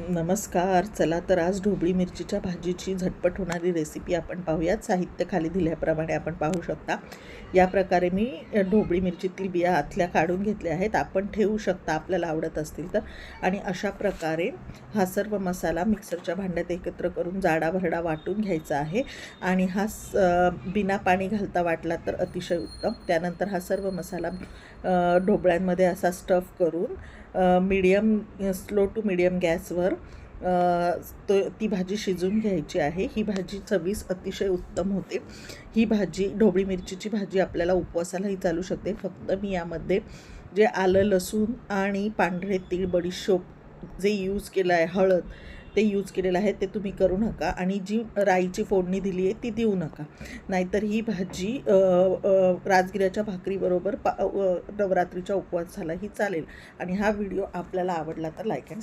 नमस्कार. चला तर आज ढोबळी मिरचीच्या भाजीची झटपट होणारी रेसिपी आपण पाहूयात. साहित्य खाली दिल्याप्रमाणे आपण पाहू शकता. या प्रकारे मी ढोबळी मिरचीतील बिया आतल्या काढून घेतल्या आहेत. आपण ठेवू शकता आपल्याला आवडत असतील तर. आणि अशा प्रकारे हा सर्व मसाला मिक्सरच्या भांड्यात एकत्र करून जाडा भरडा वाटून घ्यायचा आहे. आणि हा स बिना पाणी घालता वाटला तर अतिशय उत्तम. त्यानंतर हा सर्व मसाला ढोबळ्यांमध्ये असा स्टफ करून मीडियम स्लो टू मीडियम गॅसवर अ, तो ती भाजी शिजून घ्यायची आहे. ही भाजी चवीस अतिशय उत्तम होते. ही भाजी ढोबळी मिरचीची भाजी आपल्याला उपवासालाही चालू शकते. फक्त मी यामध्ये जे आलं लसूण आणि पांढरे तीळ बडीशोप जे यूज केलं आहे हळद ते यूज केलेलं आहे ते तुम्ही करू नका. आणि जी राईची फोडणी दिली आहे ती देऊ नका. नाहीतर ही भाजी राजगिऱ्याच्या भाकरीबरोबर पा अ, नवरात्रीच्या उपवासालाही चालेल. आणि हा व्हिडिओ आपल्याला आवडला तर लाईक अँड